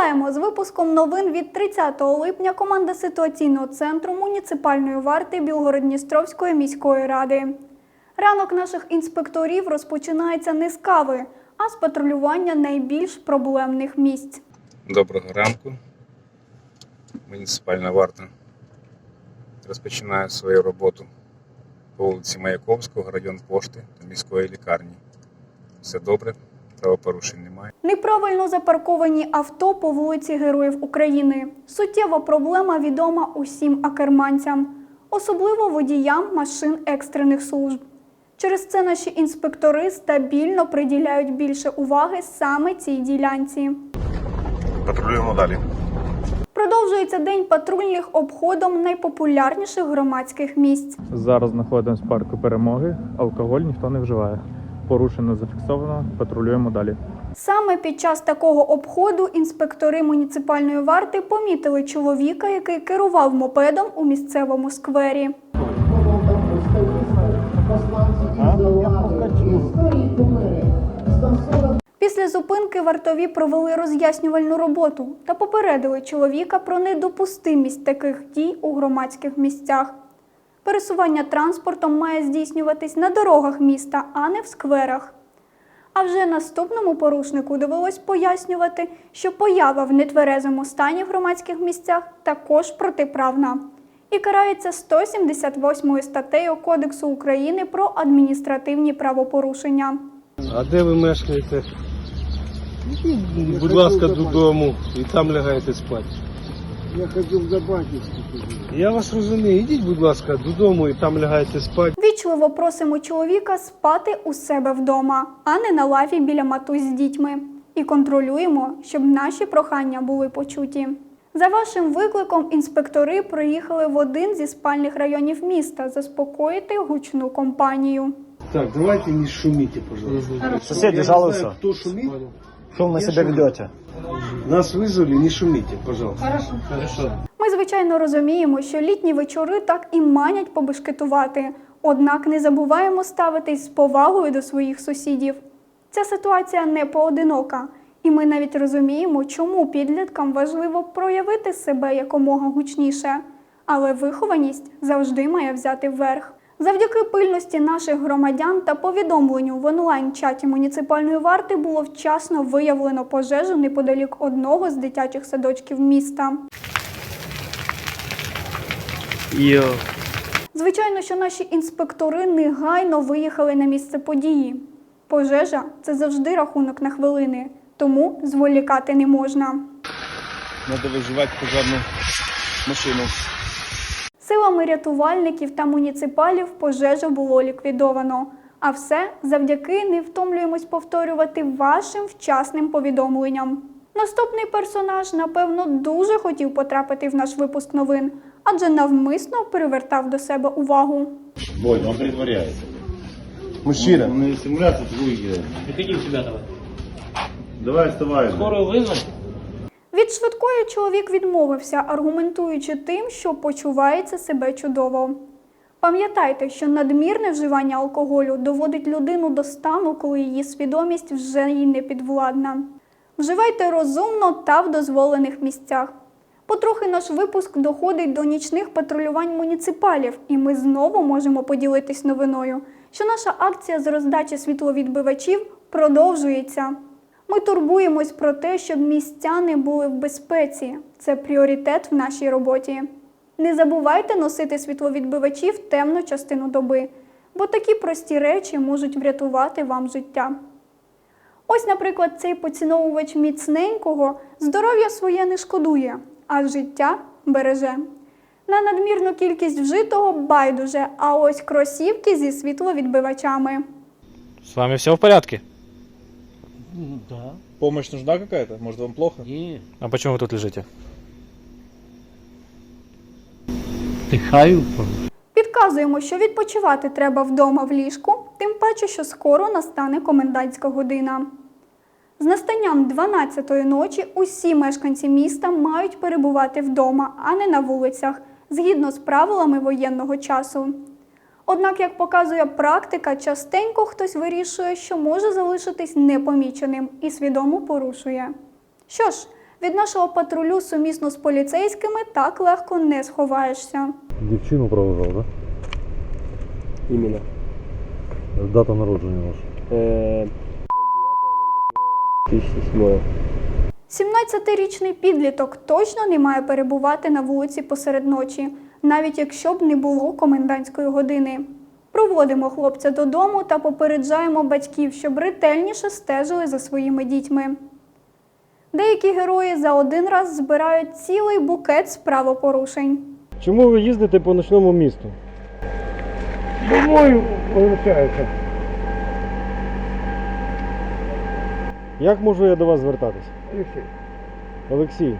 Вітаємо з випуском новин від 30 липня. Команда ситуаційного центру муніципальної варти Білгород-Дністровської міської ради. Ранок наших інспекторів розпочинається не з кави, а з патрулювання найбільш проблемних місць. Доброго ранку. Муніципальна варта розпочинає свою роботу по вулиці Маяковського, район пошти та міської лікарні. Все добре, правопорушень немає. Неправильно запарковані авто по вулиці Героїв України. Суттєва проблема відома усім акерманцям, особливо водіям машин екстрених служб. Через це наші інспектори стабільно приділяють більше уваги саме цій ділянці. Патрулюємо далі. Продовжується день патрульних обходом найпопулярніших громадських місць. Зараз знаходимося в парку перемоги. Алкоголь ніхто не вживає. Порушено зафіксовано, патрулюємо далі. Саме під час такого обходу інспектори муніципальної варти помітили чоловіка, який керував мопедом у місцевому сквері. Після зупинки вартові провели роз'яснювальну роботу та попередили чоловіка про недопустимість таких дій у громадських місцях. Пересування транспортом має здійснюватись на дорогах міста, а не в скверах. А вже наступному порушнику довелось пояснювати, що поява в нетверезому стані в громадських місцях також протиправна і карається 178 статтею Кодексу України про адміністративні правопорушення. А де ви мешкаєте? Будь ласка, додому і там лягаєте спати. Я хотів до батюшки. Я вас розумію, ідіть, будь ласка, додому і там лягаєте спати. Вічливо просимо чоловіка спати у себе вдома, а не на лаві біля матусь з дітьми. І контролюємо, щоб наші прохання були почуті. За вашим викликом інспектори приїхали в один зі спальних районів міста заспокоїти гучну компанію. Так, давайте не шумите, пожалуйста. Соседи жалуются. Кто шумит? Что на себя ведете? Нас вызвали, не шумите, пожалуйста. Ми, звичайно, розуміємо, що літні вечори так і манять побешкетувати, однак не забуваємо ставитись з повагою до своїх сусідів. Ця ситуація не поодинока, і ми навіть розуміємо, чому підліткам важливо проявити себе якомога гучніше, але вихованість завжди має взяти вверх. Завдяки пильності наших громадян та повідомленню в онлайн-чаті муніципальної варти було вчасно виявлено пожежу неподалік одного з дитячих садочків міста. Звичайно, що наші інспектори негайно виїхали на місце події. Пожежа це завжди рахунок на хвилини, тому зволікати не можна. Надо выживать пожарную машину. Силами рятувальників та муніципалів пожежу було ліквідовано. А все завдяки не втомлюємось повторювати вашим вчасним повідомленням. Наступний персонаж, напевно, дуже хотів потрапити в наш випуск новин, адже навмисно привертав до себе увагу. Бой, он притворяется. Мужчина, Он на симуляцию другую делает. Приходи себя давай. Давай вставай. Скорую вызвать? Від швидкої чоловік відмовився, аргументуючи тим, що почувається себе чудово. Пам'ятайте, що надмірне вживання алкоголю доводить людину до стану, коли її свідомість вже їй не підвладна. Вживайте розумно та в дозволених місцях. Потрохи наш випуск доходить до нічних патрулювань муніципалів, і ми знову можемо поділитись новиною, що наша акція з роздачі світловідбивачів продовжується. Ми турбуємось про те, щоб містяни були в безпеці. Це пріоритет в нашій роботі. Не забувайте носити світловідбивачі в темну частину доби, бо такі прості речі можуть врятувати вам життя. Ось, наприклад, цей поціновувач міцненького здоров'я своє не шкодує, а життя береже. На надмірну кількість вжитого байдуже, а ось кросівки зі світловідбивачами. С вами все в порядке? Ну да. Помощь нужна какая-то? Может вам плохо? Не. А почему вы тут лежите? Дыхаю. Підказуємо, що відпочивати треба вдома в ліжку, тим паче, що скоро настане комендантська година. З настанням 12-ї ночі усі мешканці міста мають перебувати вдома, а не на вулицях, згідно з правилами воєнного часу. Однак, як показує практика, частенько хтось вирішує, що може залишитись непоміченим і свідомо порушує. Що ж, Від нашого патрулю сумісно з поліцейськими так легко не сховаєшся. Дівчину провожав, так? Іменно. Дата народження ваша. Е, 2007. 17-річний підліток точно не має перебувати на вулиці посеред ночі, навіть якщо б не було комендантської години. Проводимо хлопця додому та попереджаємо батьків, щоб ретельніше стежили за своїми дітьми. Деякі герої за один раз збирають цілий букет з правопорушень. Чому ви їздите по ночному місту? Домой получается. Як можу я до вас звертатись? Алексей, Олексій,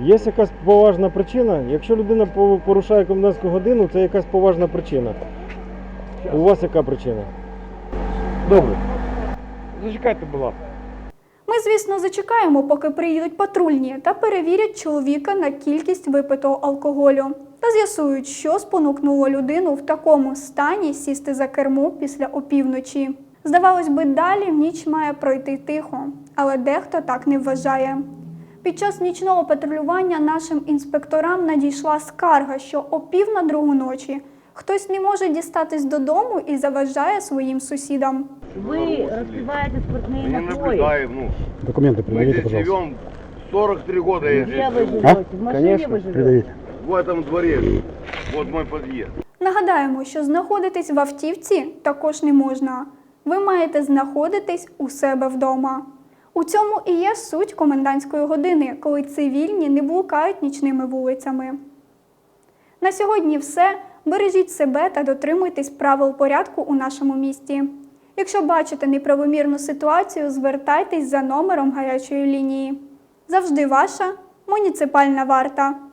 є якась поважна причина? Якщо людина порушає комендантську годину, це якась поважна причина. У вас яка причина? Добре. Зачекайте, будь ласка. Ми, звісно, зачекаємо, поки приїдуть патрульні та перевірять чоловіка на кількість випитого алкоголю та з'ясують, що спонукнуло людину в такому стані сісти за кермо після опівночі. Здавалось би, далі в ніч має пройти тихо, але дехто так не вважає. Під час нічного патрулювання нашим інспекторам надійшла скарга, що о пів на другу ночі хтось не може дістатись додому і заважає своїм сусідам. Вы распиваете спиртные Не напои. наблюдаем, ну. Документы Мы предъявите, здесь пожалуйста. живем 43 года. Я Где здесь вы живу. живете? В машине Конечно, вы живете? Предъявите. В этом дворе. Вот мой подъезд. Нагадаємо, що знаходитись в автівці також не можна. Ви маєте знаходитись у себе вдома. У цьому і є суть комендантської години, коли цивільні не блукають нічними вулицями. На сьогодні все. Бережіть себе та дотримуйтесь правил порядку у нашому місті. Якщо бачите неправомірну ситуацію, звертайтесь за номером гарячої лінії. Завжди ваша муніципальна варта.